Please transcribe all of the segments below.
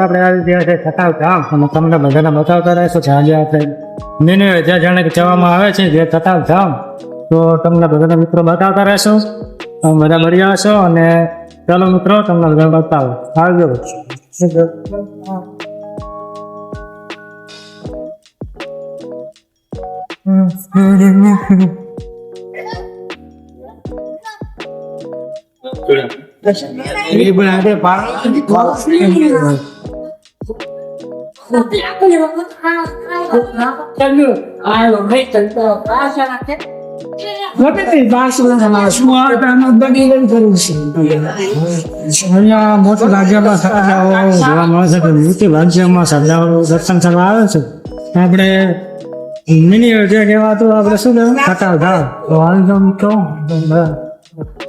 આપણે આવી રીતે ગામ અને તમને બધાને બતાવતા રહેશો કે આજે આપણે મેન્યુ જ્યાં જાણે કહેવામાં આવે છે જે છતાં ગામ તો તમને બધાના મિત્રો બતાવતા રહેશું. તમે બધા મળી આવશો અને ચાલો મિત્રો તમને બધા બતાવો. આવજો. એ બનાવે અહીંયા મોટા રાજ્યમાં જોવા મળે છે કે મોટી રાજ્યમાં દર્શન કરવા આવે છે આપણે મિની જે કહેવાતું આપણે શું કહેવાય ખટાવ ધાવ તો હાલ તો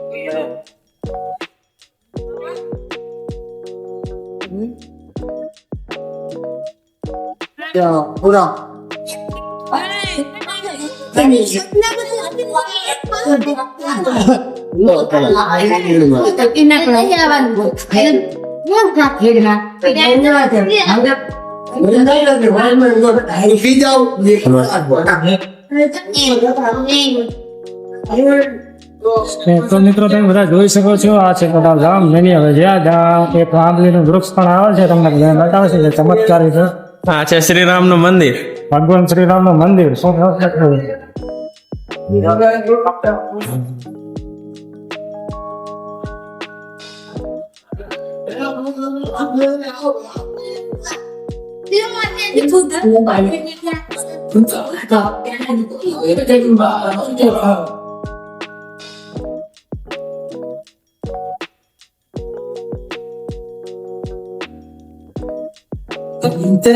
મિત્રો તો મિત્રો તમે બધા જોઈ શકો છો આ છે બધા જામ મેની હવે જ્યાં જ્યાં એક આંબલીનું વૃક્ષ પણ આવે છે તમને બતાવે છે કે ચમત્કારી છે આ છે શ્રીરામનું મંદિર ભગવાન શ્રી રામનું મંદિર શું તો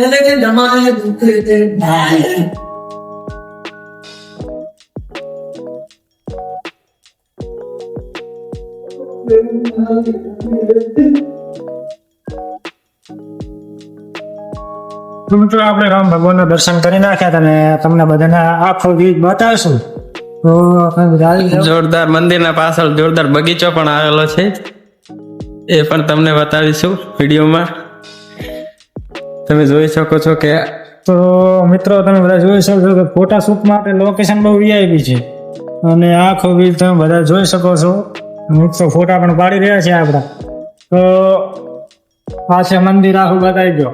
મિત્રો આપણે રામ ભગવાનના દર્શન કરી નાખ્યા અને તમને બધાને આખો ગીત બતાવશું. જોરદાર મંદિરના પાછળ જોરદાર બગીચો પણ આવેલો છે. એ પણ તમને બતાવીશું વિડીયોમાં. તમે જોઈ શકો છો કે તો મિત્રો તમે બધા જોઈ શકો છો કે ફોટા શૂટ માટે લોકેશન બહુ વીઆઈપી છે. અને આખો ગીત તમે બધા જોઈ શકો છો. મિત્રો ફોટા પણ પાડી રહ્યા છે આપણા. તો આ છે મંદિર આખું બતાવી ગયો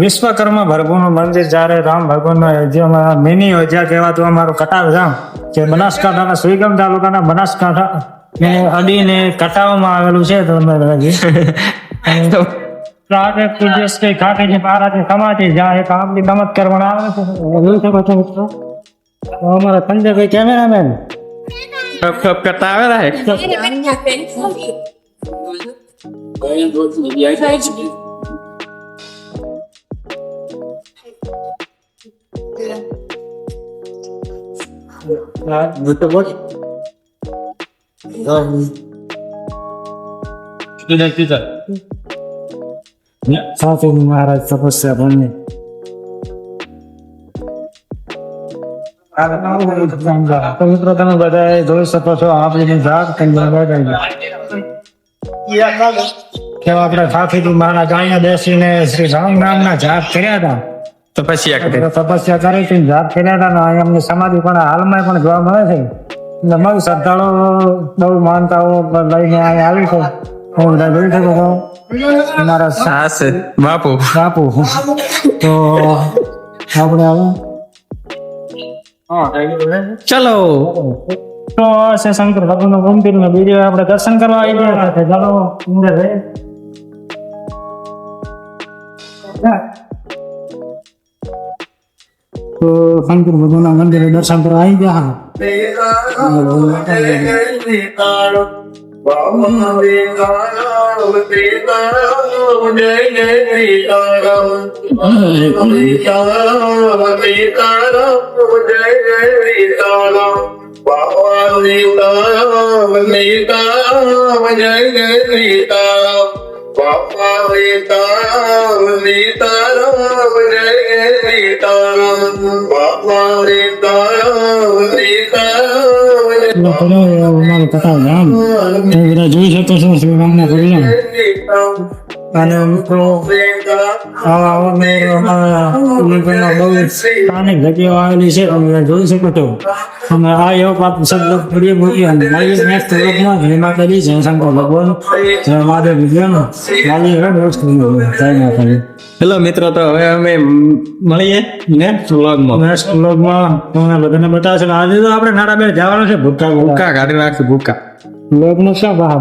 વિશ્વકર્મા ભગવાનનું મંદિર જ્યારે રામ ભગવાનનો અયોધ્યામાં મિની અયોધ્યા કહેવાતું અમારું કટાવ ગામ જે બનાસકાંઠાના સુઈગામ તાલુકાના બનાસકાંઠા અડીને કટાવમાં આવેલું છે. તો તમે બધા જોઈ તો રાતે પૂજ્ય શ્રી કાકીજી મહારાજની સમાધિ જ્યાં એક આમની નમત કરવામાં આવે છે જોઈ શકો છો મિત્રો તો અમારા સંજયભાઈ કેમેરામેન ઠપ ઠપ કરતા આવેલા હે સાચી મહારાજ તપસ્યા ભણને તો મિત્રો તમે બધા જોઈ શકો છો આપણી જાત કેવા આપણે સાથી મહારાજ અહીંયા બેસીને શ્રી રામ નામના જાપ કર્યા હતા તપસ્યા પછી કરે તપસ્યા કરી હતી જાપ કર્યા હતા ને અહીંયા સમાધિ પણ હાલમાં પણ જોવા મળે છે એટલે શ્રદ્ધાળુ શ્રદ્ધાળુઓ બહુ માનતાઓ લઈને અહીંયા આવી છે હું જોઈ શકો છો. મારા સાસ બાપુ. બાપુ. તો આપણે હવે ચલો. તો છે શંકર ભગવાનનું મંદિર ને બીજું આપણે દર્શન કરવા આવી ગયા સાથે ચાલો અંદર જઈએ. તો શંકર ભગવાનના મંદિરે દર્શન કરવા આવી ગયા Bye. મેળો પડ્યો એ અમારું કથા ગામ તમે બધા જોઈ શકો છો શ્રી રામના પરિણામ અને મિત્રો આવા આવા મેળો અમારા ઉલ્લેખનમાં બહુ સ્થાનિક જગ્યાઓ આવેલી છે તમે બધા જોઈ શકો છો અને આ એવો પાપ શબ્દ પ્રિય બોલી અને મારી નેક્સ્ટ વ્લોગમાં જય માતાજી જય શંકર ભગવાન જય મહાદેવ વિજ્ઞાન મારી હેડ વસ્તુ જય માતાજી હેલો મિત્રો તો હવે અમે મળીએ નેક્સ્ટ વ્લોગમાં નેક્સ્ટ વ્લોગમાં તમને બધાને બતાવશે આજે તો આપણે નાડા બે જવાનું છે ભૂકા ભૂકા ભૂકા કાઢી નાખશું ભૂકા વ્લોગનું શું ભાવ